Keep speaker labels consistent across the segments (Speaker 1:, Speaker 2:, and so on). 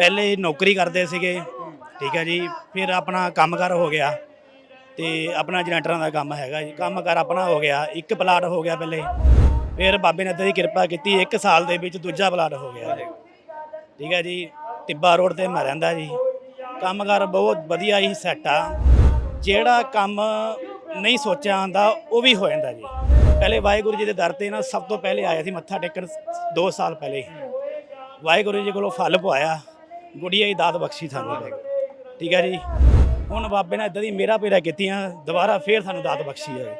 Speaker 1: ਪਹਿਲੇ ਨੌਕਰੀ ਕਰਦੇ ਸੀਗੇ, ਠੀਕ ਹੈ ਜੀ, ਫਿਰ ਆਪਣਾ ਕੰਮਕਾਰ ਹੋ ਗਿਆ ਤੇ ਆਪਣਾ ਜਨਰੇਟਰਾਂ ਦਾ ਕੰਮ ਹੈਗਾ ਜੀ। ਕੰਮਕਾਰ ਆਪਣਾ ਹੋ ਗਿਆ, ਇੱਕ ਪਲਾਟ ਹੋ ਗਿਆ ਪਹਿਲੇ, ਫਿਰ ਬਾਬੇ ਨੇ ਦੀ ਕਿਰਪਾ ਕੀਤੀ, ਇੱਕ ਸਾਲ ਦੇ ਵਿੱਚ ਦੂਜਾ ਪਲਾਟ ਹੋ ਗਿਆ। ਠੀਕ ਹੈ ਜੀ, ਟਿੱਬਾ ਰੋਡ ਤੇ ਮੈਂ ਰਹਿੰਦਾ ਜੀ। ਕੰਮਕਾਰ ਬਹੁਤ ਵਧੀਆ ਹੀ ਸੈੱਟ ਆ। ਜਿਹੜਾ ਕੰਮ ਨਹੀਂ ਸੋਚਿਆ ਆਂਦਾ ਉਹ ਵੀ ਹੋ ਜਾਂਦਾ ਜੀ। ਪਹਿਲੇ ਵਾਹਿਗੁਰੂ ਜੀ ਦੇ ਦਰ ਤੇ ਨਾ ਸਭ ਤੋਂ ਪਹਿਲੇ ਆਇਆ ਸੀ ਮੱਥਾ ਟੇਕਣ 2 ਸਾਲ ਪਹਿਲੇ। ਵਾਹਿਗੁਰੂ ਜੀ ਕੋਲੋਂ ਫਲ ਪਵਾਇਆ ਗੁੜੀਆ ਦੀ ਦਾਤ ਬਖਸ਼ੀ ਸਾਨੂੰ ਠੀਕ ਹੈ ਜੀ? ਹੁਣ ਬਾਬੇ ਨੇ ਇਦਾਂ ਦੀ ਮੇਰਾ ਪੇਰਾ ਕੀਤੀਆਂ ਦੁਬਾਰਾ ਫੇਰ ਸਾਨੂੰ ਦਾਤ ਬਖਸ਼ੀ ਹੈ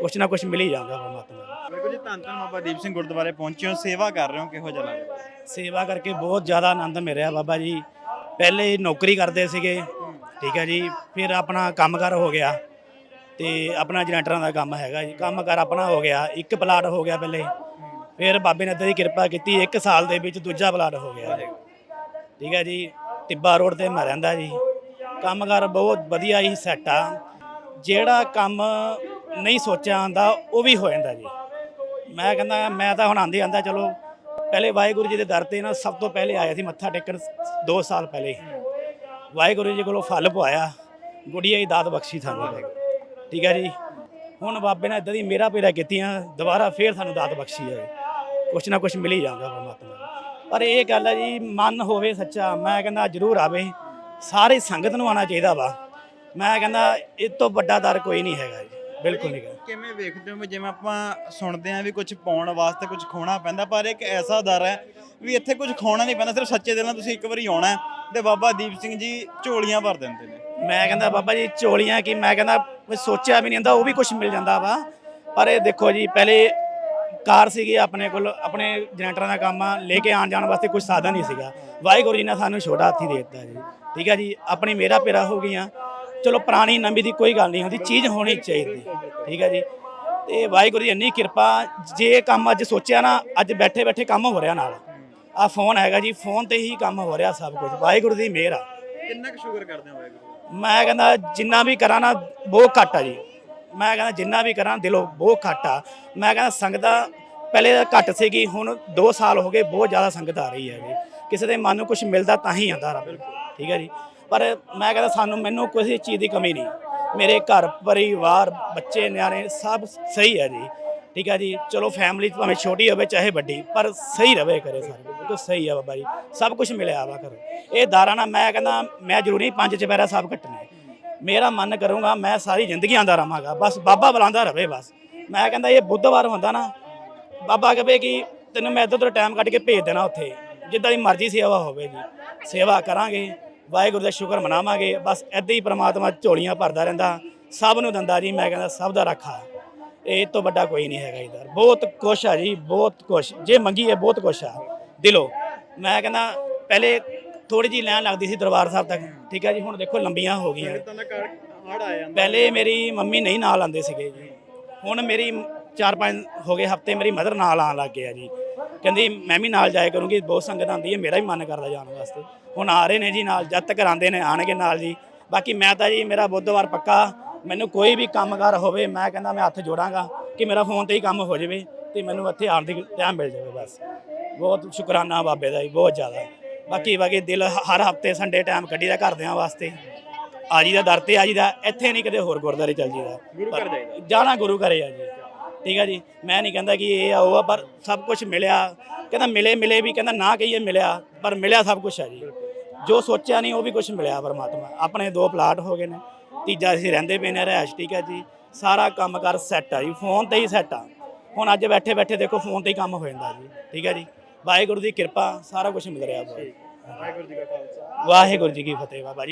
Speaker 1: ਕੁਛ ਨਾ ਕੁਛ ਮਿਲ ਹੀ ਜਾਂਦਾ ਪਰਮਾਤਮਾ
Speaker 2: ਬਿਲਕੁਲ ਜੀ ਧੰਨ ਧੰਨ ਬਾਬਾ ਦੀਪ ਸਿੰਘ ਗੁਰਦੁਆਰੇ ਪਹੁੰਚੇ ਹੋ। ਸੇਵਾ ਕਰ ਰਹੇ ਹੋ ਕਿਹੋ ਜਿਹਾ ਲੱਗ ਰਿਹਾ
Speaker 1: ਸੇਵਾ ਕਰਕੇ ਬਹੁਤ ਜ਼ਿਆਦਾ ਆਨੰਦ ਮਿਲਿਆ ਬਾਬਾ ਜੀ। ਪਹਿਲੇ ਨੌਕਰੀ ਕਰਦੇ ਸੀਗੇ ਠੀਕ ਹੈ ਜੀ? ਫਿਰ ਆਪਣਾ ਕੰਮਕਾਰ ਹੋ ਗਿਆ ਤੇ ਆਪਣਾ ਜਨਰੇਟਰਾਂ ਦਾ ਕੰਮ ਹੈਗਾ ਜੀ। ਕੰਮਕਾਰ ਆਪਣਾ ਹੋ ਗਿਆ ਇੱਕ ਪਲਾਟ ਹੋ ਗਿਆ ਪਹਿਲੇ। ਫਿਰ ਬਾਬੇ ਨੇ ਏਦਾਂ ਦੀ ਕਿਰਪਾ ਕੀਤੀ ਇੱਕ ਸਾਲ ਦੇ ਵਿੱਚ ਦੂਜਾ ਪਲਾਟ ਹੋ ਗਿਆ। ਠੀਕ ਹੈ ਜੀ, ਟਿੱਬਾ ਰੋਡ ਤੇ ਮੈਂ ਰਹਿੰਦਾ ਜੀ। ਕੰਮਕਾਰ ਬਹੁਤ ਵਧੀਆ ਹੀ ਸੈੱਟ ਆ। ਜਿਹੜਾ ਕੰਮ ਨਹੀਂ ਸੋਚਿਆ ਆਂਦਾ ਉਹ ਵੀ ਹੋ ਜਾਂਦਾ ਜੀ। ਮੈਂ ਕਹਿੰਦਾ, ਮੈਂ ਤਾਂ ਹੁਣ ਆਂਦੇ ਆਂਦਾ ਚਲੋ, ਪਹਿਲੇ ਵਾਹਿਗੁਰੂ ਜੀ ਦੇ ਦਰ ਤੇ ਨਾ ਸਭ ਤੋਂ ਪਹਿਲੇ ਆਇਆ ਸੀ, ਮੱਥਾ ਟੇਕਣ 2 ਸਾਲ ਪਹਿਲੇ। ਵਾਹਿਗੁਰੂ ਜੀ ਕੋਲੋਂ ਫਲ ਪਵਾਇਆ। ਗੁੜੀਆ ਦੀ ਦਾਤ ਬਖਸ਼ੀ ਸਾਨੂੰ। ਠੀਕ ਹੈ ਜੀ। ਹੁਣ ਬਾਬੇ ਨੇ ਇਦਾਂ ਦੀ ਮੇਰਾ ਪੇਰਾ ਕੀਤੀਆਂ, ਦੁਬਾਰਾ ਫੇਰ ਸਾਨੂੰ ਦਾਤ ਬਖਸ਼ੀ ਹੈ। ਕੁਛ ਨਾ ਕੁਛ ਮਿਲ ਹੀ ਜਾਂਦਾ ਪਰਮਾਤਮਾ ਪਰ ਇਹ ਗੱਲ ਹੈ ਜੀ ਮਨ ਹੋਵੇ ਸੱਚਾ ਮੈਂ ਕਹਿੰਦਾ ਜ਼ਰੂਰ ਆਵੇ। ਸਾਰੇ ਸੰਗਤ ਨੂੰ ਆਉਣਾ ਚਾਹੀਦਾ ਵਾ। ਮੈਂ ਕਹਿੰਦਾ ਇਹ ਤੋਂ ਵੱਡਾ ਦਰ ਕੋਈ ਨਹੀਂ ਹੈਗਾ ਜੀ ਬਿਲਕੁਲ ਨਹੀਂ।
Speaker 2: ਕਿਵੇਂ ਵੇਖਦੇ ਹੋ? ਜਿਵੇਂ ਆਪਾਂ ਸੁਣਦੇ ਆਂ ਵੀ ਕੁਝ ਪਾਉਣ ਵਾਸਤੇ ਕੁਝ ਖੋਣਾ ਪੈਂਦਾ ਪਰ ਇੱਕ ਐਸਾ ਦਰ ਹੈ ਵੀ ਇੱਥੇ ਕੁਝ ਖੋਣਾ ਨਹੀਂ ਪੈਂਦਾ ਸਿਰਫ ਸੱਚੇ ਦਿਲ ਨਾਲ ਤੁਸੀਂ ਇੱਕ ਵਾਰੀ ਆਉਣਾ ਤੇ ਬਾਬਾ ਦੀਪ ਸਿੰਘ ਜੀ ਝੋਲੀਆਂ ਭਰ ਦਿੰਦੇ ਨੇ।
Speaker 1: ਮੈਂ ਕਹਿੰਦਾ ਬਾਬਾ ਜੀ ਝੋਲੀਆਂ ਕੀ ਮੈਂ ਕਹਿੰਦਾ ਕੋਈ ਸੋਚਿਆ ਵੀ ਨਹੀਂ ਹੁੰਦਾ ਉਹ ਵੀ ਕੁਝ ਮਿਲ ਜਾਂਦਾ ਵਾ। ਪਰ ਇਹ ਦੇਖੋ ਜੀ ਪਹਿਲੇ ਕਾਰ ਸੀਗੀ ਆਪਣੇ ਕੋਲ ਆਪਣੇ ਜਨਰੇਟਰਾਂ ਦਾ ਕੰਮ ਆ ਲੈ ਕੇ ਆਉਣ ਜਾਣ ਵਾਸਤੇ ਕੁਝ ਸਾਧਨ ਨਹੀਂ ਸੀਗਾ। ਵਾਹਿਗੁਰੂ ਜੀ ਨੇ ਸਾਨੂੰ ਛੋਟਾ ਹਾਥੀ ਦੇ ਦਿੱਤਾ ਜੀ। ਠੀਕ ਹੈ ਜੀ ਆਪਣੀ ਮੇਰਾ ਪੇਰਾ ਹੋ ਗਈਆਂ। ਚਲੋ ਪੁਰਾਣੀ ਨਵੀਂ ਦੀ ਕੋਈ ਗੱਲ ਨਹੀਂ ਹੁੰਦੀ ਚੀਜ਼ ਹੋਣੀ ਚਾਹੀਦੀ। ਠੀਕ ਹੈ ਜੀ ਤੇ ਵਾਹਿਗੁਰੂ ਦੀ ਇੰਨੀ ਕਿਰਪਾ ਜੇ ਕੰਮ ਅੱਜ ਸੋਚਿਆ ਨਾ ਅੱਜ ਬੈਠੇ ਬੈਠੇ ਕੰਮ ਹੋ ਰਿਹਾ ਨਾਲ। ਆ ਫੋਨ ਹੈਗਾ ਜੀ ਫੋਨ ਤੇ ਹੀ ਕੰਮ ਹੋ ਰਿਹਾ ਸਭ ਕੁਝ ਵਾਹਿਗੁਰੂ ਦੀ ਮਿਹਰ ਆ।
Speaker 2: ਕਿੰਨਾ ਕੁ ਸ਼ੁਕਰ ਕਰਦੇ ਹੋ ਵਾਹਿਗੁਰੂ
Speaker 1: ਮੈਂ ਕਹਿੰਦਾ ਜਿੰਨਾ ਵੀ ਕਰਾਂ ਨਾ ਬਹੁਤ ਘੱਟ ਆ ਜੀ। ਮੈਂ ਕਹਿੰਦਾ ਜਿੰਨਾ ਵੀ ਕਰਾਂ ਦਿਲੋਂ ਬਹੁਤ ਘੱਟ ਆ। ਮੈਂ ਕਹਿੰਦਾ ਸੰਗਤਾਂ ਪਹਿਲੇ ਤਾਂ ਘੱਟ ਸੀਗੀ, ਹੁਣ 2 ਸਾਲ ਹੋ ਗਏ ਬਹੁਤ ਜ਼ਿਆਦਾ ਸੰਗਤ ਆ ਰਹੀ ਹੈ ਜੀ ਕਿਸੇ ਦੇ ਮਨ ਨੂੰ ਕੁਝ ਮਿਲਦਾ ਤਾਂ ਹੀ ਆਂਦਾ ਰੱਬ। ਠੀਕ ਹੈ ਜੀ। ਪਰ ਮੈਂ ਕਹਿੰਦਾ ਸਾਨੂੰ ਮੈਨੂੰ ਕਿਸੇ ਚੀਜ਼ ਦੀ ਕਮੀ ਨਹੀਂ। ਮੇਰੇ ਘਰ, ਪਰਿਵਾਰ, ਬੱਚੇ, ਨਿਆਣੇ ਸਭ ਸਹੀ ਹੈ ਜੀ। ਠੀਕ ਹੈ ਜੀ। ਚਲੋ ਫੈਮਿਲੀ ਭਾਵੇਂ ਛੋਟੀ ਹੋਵੇ ਚਾਹੇ ਵੱਡੀ, ਪਰ ਸਹੀ ਰਵੇ ਕਰੇ ਸਾਰੇ। ਬਿਲਕੁਲ ਸਹੀ ਆ ਬਾਬਾ ਜੀ। ਸਭ ਕੁਝ ਮਿਲਿਆ ਵਾ ਕਰੋ ਇਹ ਦਾਰਾ ਨਾ ਮੈਂ ਕਹਿੰਦਾ, ਮੈਂ ਜ਼ਰੂਰੀ ਪੰਜ ਚਪੈਰਾ ਸਭ ਕੱਟਣੇ। ਮੇਰਾ ਮਨ ਕਰੂੰਗਾ, ਮੈਂ ਸਾਰੀ ਜ਼ਿੰਦਗੀ ਆਂਦਾ ਰਹਾਂਗਾ, ਬਸ ਬਾਬਾ ਬੁਲਾਉਂਦਾ ਰਵੇ ਬਸ। ਮੈਂ ਕਹਿੰਦਾ ਇਹ ਬੁੱਧਵਾਰ ਹੁੰਦਾ ਨਾ, ਬਾਬਾ ਕਹੇ ਕਿ ਤੈਨੂੰ ਮੈਂ ਇੱਧਰ ਤੋਂ ਟਾਈਮ ਕੱਢ ਕੇ ਭੇਜ ਦੇਣਾ ਉੱਥੇ, ਜਿੱਦਾਂ ਦੀ ਮਰਜ਼ੀ ਸੇਵਾ ਹੋਵੇ ਜੀ। ਸੇਵਾ ਕਰਾਂਗੇ, ਵਾਹਿਗੁਰੂ ਦਾ ਸ਼ੁਕਰ ਮਨਾਵਾਂਗੇ, ਬਸ ਏਦਾਂ ਹੀ ਪ੍ਰਮਾਤਮਾ ਝੋਲੀਆਂ ਭਰਦਾ ਰਹਿੰਦਾ, ਸਭ ਨੂੰ ਦਿੰਦਾ ਜੀ, ਮੈਂ ਕਹਿੰਦਾ ਸਭ ਦਾ ਰੱਖਾ। ਇਹ ਤੋਂ ਵੱਡਾ ਕੋਈ ਨਹੀਂ ਹੈਗਾ ਇਧਰ। ਬਹੁਤ ਕੁਛ ਆ ਜੀ, ਬਹੁਤ ਕੁਛ ਜੇ ਮੰਗੀ ਹੈ ਬਹੁਤ ਕੁਛ ਆ। ਦਿਲੋਂ, ਮੈਂ ਕਹਿੰਦਾ ਪਹਿਲੇ ਥੋੜੀ ਜੀ ਲਾਈਨ ਲੱਗਦੀ ਸੀ ਦਰਬਾਰ ਸਾਹਿਬ ਤੱਕ। ਠੀਕ ਹੈ ਜੀ ਹੁਣ ਦੇਖੋ ਲੰਬੀਆਂ ਹੋ ਗਈਆਂ।
Speaker 2: ਤਾਂ ਨਾ ਹੜ
Speaker 1: ਪਹਿਲੇ ਮੇਰੀ ਮੰਮੀ ਨਹੀਂ ਨਾਲ ਆਉਂਦੇ ਸੀਗੇ ਜੀ। ਹੁਣ ਮੇਰੀ 4-5 ਹੋ ਗਏ ਹਫ਼ਤੇ ਮੇਰੀ ਮਦਰ ਨਾਲ ਆਉਣ ਲੱਗ ਗਿਆ ਜੀ। ਕਹਿੰਦੀ ਮੈਂ ਵੀ ਨਾਲ ਜਾਇਆ ਕਰੂੰਗੀ ਬਹੁਤ ਸੰਗਤ ਆਉਂਦੀ ਹੈ ਮੇਰਾ ਵੀ ਮਨ ਕਰਦਾ ਜਾਣ ਵਾਸਤੇ। ਹੁਣ ਆ ਰਹੇ ਨੇ ਜੀ ਨਾਲ ਜਦ ਤੱਕ ਆਉਂਦੇ ਨੇ ਆਣਗੇ ਨਾਲ ਜੀ। ਬਾਕੀ ਮੈਂ ਤਾਂ ਜੀ ਮੇਰਾ ਬੁੱਧਵਾਰ ਪੱਕਾ ਮੈਨੂੰ ਕੋਈ ਵੀ ਕੰਮਕਾਰ ਹੋਵੇ ਮੈਂ ਕਹਿੰਦਾ ਮੈਂ ਹੱਥ ਜੋੜਾਂਗਾ ਕਿ ਮੇਰਾ ਫੋਨ ਤੇ ਹੀ ਕੰਮ ਹੋ ਜਾਵੇ ਤੇ ਮੈਨੂੰ ਇੱਥੇ ਆਉਣ ਦੀ ਟਾਈਮ ਮਿਲ ਜਾਵੇ ਬਸ। ਬਹੁਤ ਸ਼ੁਕਰਾਨਾ ਬਾਬੇ ਦਾ ਜੀ ਬਹੁਤ ਜ਼ਿਆਦਾ। ਬਾਕੀ ਬਾਕੀ ਦਿਲ ਹਰ ਹਫ਼ਤੇ ਸੰਡੇ ਟਾਈਮ ਕੱਢੀਦਾ ਘਰਦਿਆਂ ਵਾਸਤੇ। ਆ ਜੀ ਦਾ ਦਰ ਤੇ ਆ ਜੀ ਦਾ ਇੱਥੇ ਨਹੀਂ ਕਦੇ ਹੋਰ ਗੁਰਦਾਰੇ ਚੱਲ ਜੀਦਾ
Speaker 2: ਗੁਰੂ ਘਰ ਜਾਈਦਾ।
Speaker 1: ਜਾਣਾ ਗੁਰੂ ਘਰੇ ਆ ਜੀ। ਠੀਕ ਆ ਜੀ? ਮੈਂ ਨਹੀਂ ਕਹਿੰਦਾ ਕਿ ਇਹ ਆ ਉਹ ਆ ਪਰ ਸਭ ਕੁਝ ਮਿਲਿਆ। ਕਹਿੰਦਾ ਮਿਲੇ ਮਿਲੇ ਵੀ ਕਹਿੰਦਾ ਨਾ ਕਹੀਏ ਮਿਲਿਆ ਪਰ ਮਿਲਿਆ ਸਭ ਕੁਝ ਆ ਜੀ। ਜੋ ਸੋਚਿਆ ਨਹੀਂ ਉਹ ਵੀ ਕੁਝ ਮਿਲਿਆ ਪਰਮਾਤਮਾ। ਆਪਣੇ ਦੋ ਪਲਾਟ ਹੋ ਗਏ ਨੇ। ਤੀਜਾ ਅਸੀਂ ਰਹਿੰਦੇ ਪਏ ਨੇ ਰਹਿਸ਼ ਠੀਕ ਹੈ ਜੀ। ਸਾਰਾ ਕੰਮ ਕਰ ਸੈੱਟ ਆ ਜੀ। ਫੋਨ ਤੇ ਹੀ ਸੈੱਟ ਆ। ਹੁਣ ਅੱਜ ਬੈਠੇ ਬੈਠੇ ਦੇਖੋ ਫੋਨ ਤੇ ਹੀ ਕੰਮ ਹੋ ਜਾਂਦਾ ਜੀ। ਠੀਕ ਹੈ ਜੀ? ਵਾਹਿਗੁਰੂ ਦੀ ਕਿਰਪਾ ਸਾਰਾ ਕੁਝ ਮਿਲ ਰਿਹਾ ਬਾਬਾ ਜੀ
Speaker 2: ਵਾਹਿਗੁਰੂ ਜੀ ਕਾ ਖਾਲਸਾ।
Speaker 1: ਵਾਹਿਗੁਰੂ ਜੀ ਕੀ ਫਤਿਹ ਬਾਬਾ ਜੀ।